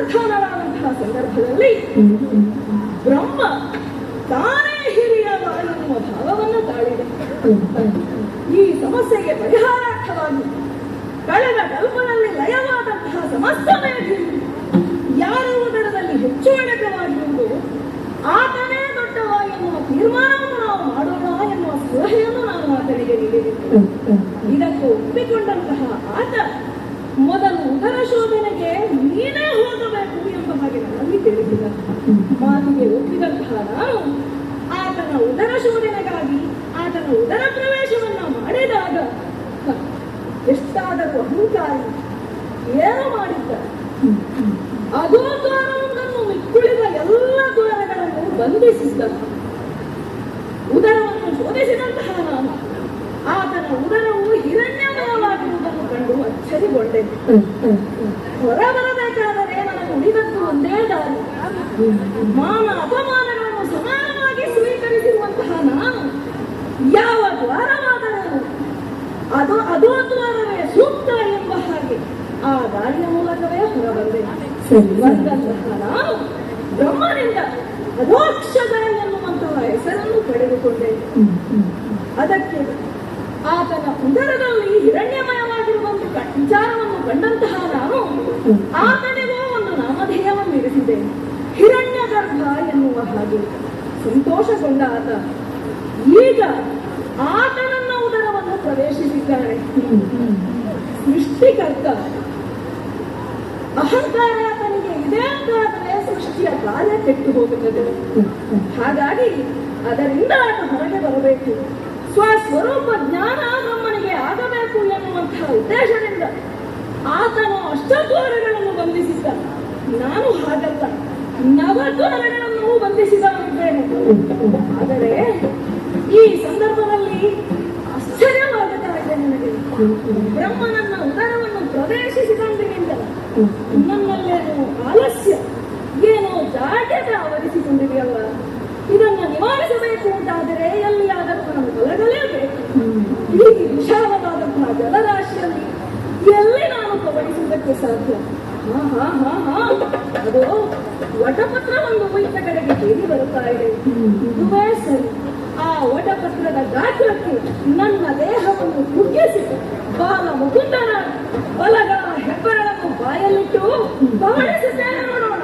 ಅಂತರ್ಧಾನರಾದಂತಹ ಸಂದರ್ಭದಲ್ಲಿ ಬ್ರಹ್ಮ ತಾನೇ ಹಿರಿಯ ಮಾಡುವ ಭಾವವನ್ನು ತಾಳಿದೆ. ಈ ಸಮಸ್ಯೆಗೆ ಪರಿಹಾರಾರ್ಥವಾಗಿ ಕಳೆದ ಕಲ್ಪನಲ್ಲಿ ಲಯವಾದಂತಹ ಸಮಸ್ತ ಯಾರ ಹೆಚ್ಚು ಅಡಕವಾಗಿರುವುದು ಆತನೇ ದೊಡ್ಡವ ಎನ್ನುವ ತೀರ್ಮಾನವನ್ನು ನಾವು ಮಾಡೋಣ ಎನ್ನುವ ಸಲಹೆಯನ್ನು ನಾನು ಆತನಿಗೆ ನೀಡಿದೆ. ಇದಕ್ಕೂ ಒಪ್ಪಿಕೊಂಡಂತಹ ಆತ ಶೋಧನೆಗಾಗಿ ಆತನ ಉದರ ಪ್ರವೇಶವನ್ನು ಮಾಡಿದಾಗ ಎಷ್ಟಾದರೂ ಅಹಂಕಾರಿ ಏನು ಮಾಡಿದ್ದ. ಅದೋ ಮಿಕ್ಕುಳಿದ ಎಲ್ಲ ದ್ವಾರಗಳನ್ನು ಬಂಧಿಸಿದ್ದ. ಉದರವನ್ನು ಶೋಧಿಸಿದಂತಹ ನಾನು ಆತನ ಉದರವು ಹಿರಣ್ಯಮಯವಾಗಿರುವುದನ್ನು ಕಂಡು ಅಚ್ಚರಿಗೊಂಡೆ. ಹೊರ ಬರಬೇಕಾದರೆ ನನಗೆ ಉಳಿದದ್ದು ಒಂದೇ ದಾರಿ. ಮಾನ ಅಪಮಾನಗಳನ್ನು ಅದು ಅದೋ ದ್ವಾರವೇ ಸೂಕ್ತ ಎಂಬ ಹಾಗೆ ಆ ದಾರಿಯ ಮೂಲಕವೇ ಹೊರಬಂದೆ. ಬಂದಂತಹ ಬ್ರಹ್ಮನಿಂದ ಎನ್ನುವಂತಹ ಹೆಸರನ್ನು ಪಡೆದುಕೊಂಡೆ. ಅದಕ್ಕೆ ಆತನ ಉದರದಲ್ಲಿ ಹಿರಣ್ಯಮಯವಾಗಿರುವಂತ ಒಂದು ವಿಚಾರವನ್ನು ಕಂಡಂತಹ ನಾನು ಆತನಿಗೂ ಒಂದು ನಾಮಧೇಯವನ್ನು ಇರಿಸಿದೆ ಹಿರಣ್ಯ ಗರ್ಭ ಎನ್ನುವ ಹಾಗೆ ಸಂತೋಷಗೊಂಡ ಆತ. ಈಗ ಉದರವನ್ನು ಪ್ರವೇಶಿಸಿದ್ದಾನೆ ಸೃಷ್ಟಿಕರ್ತ. ಅಹಂಕಾರ ತನಗೆ ಇದೆ ಅಂತಾದರೆ ಸೃಷ್ಟಿಯ ಕಾರ್ಯ ಕೆಟ್ಟು ಹೋಗುತ್ತದೆ. ಹಾಗಾಗಿ ಅದರಿಂದ ಅದು ಹೊರಗೆ ಬರಬೇಕು. ಸ್ವಸ್ವರೂಪ ಜ್ಞಾನ ನಮ್ಮನಿಗೆ ಆಗಬೇಕು ಎನ್ನುವಂತಹ ಉದ್ದೇಶದಿಂದ ಆತನು ಅಷ್ಟದ್ವಾರಗಳನ್ನು ಬಂಧಿಸಿದ್ದ. ನಾನು ಹಾಗಲ್ಲ. ನವದ್ವಾರಗಳನ್ನು ಬಂಧಿಸಿದ ಆದರೆ ಈ ಸಂದರ್ಭದಲ್ಲಿ ಬ್ರಹ್ಮನನ್ನ ಉದರವನ್ನು ಪ್ರವೇಶಿಸಿದಂದಿನಿಂದ ನನ್ನಲ್ಲೇನು ಆಲಸ್ಯ. ಏನೋ ಜಾಡ್ಯತೆ ಆವರಿಸಿಕೊಂಡಿದೆಯಲ್ಲ. ಇದನ್ನು ನಿವಾರಿಸಬೇಕು ಅಂತಾದರೆ ಎಲ್ಲಿಯಾದರೂ ನಾನು ತೊಲಗಲೇಬೇಕು ಈ ವಿಶಾಲವಾದಂತಹ ಜಲರಾಶಿಯಲ್ಲಿ ಎಲ್ಲಿ ನಾನು ಕಬಡಿಸುವುದಕ್ಕೆ ಸಾಧ್ಯ? ಹಾ ಹಾ ಹಾ ಅದು ವಟಪತ್ರ ಒಂದು ಉಪಯುಕ್ತ ಕಡೆಗೆ ಹೇಗೆ ಬರುತ್ತಾ ಇದೆ. ಇದುವೇ ಸರಿ. ಆ ಪತ್ರದ ಗಾತ್ರಕ್ಕೆ ನನ್ನ ದೇಹವನ್ನು ಕುಗ್ಗಿಸಿ ಬಾಲ ಮುಕುಂದನ ಬಲಗಾಲ ಹೆಬ್ಬರಳನ್ನು ಬಾಯಲ್ಲಿಟ್ಟು ಗಮನಿಸಿ ನೋಡೋಣ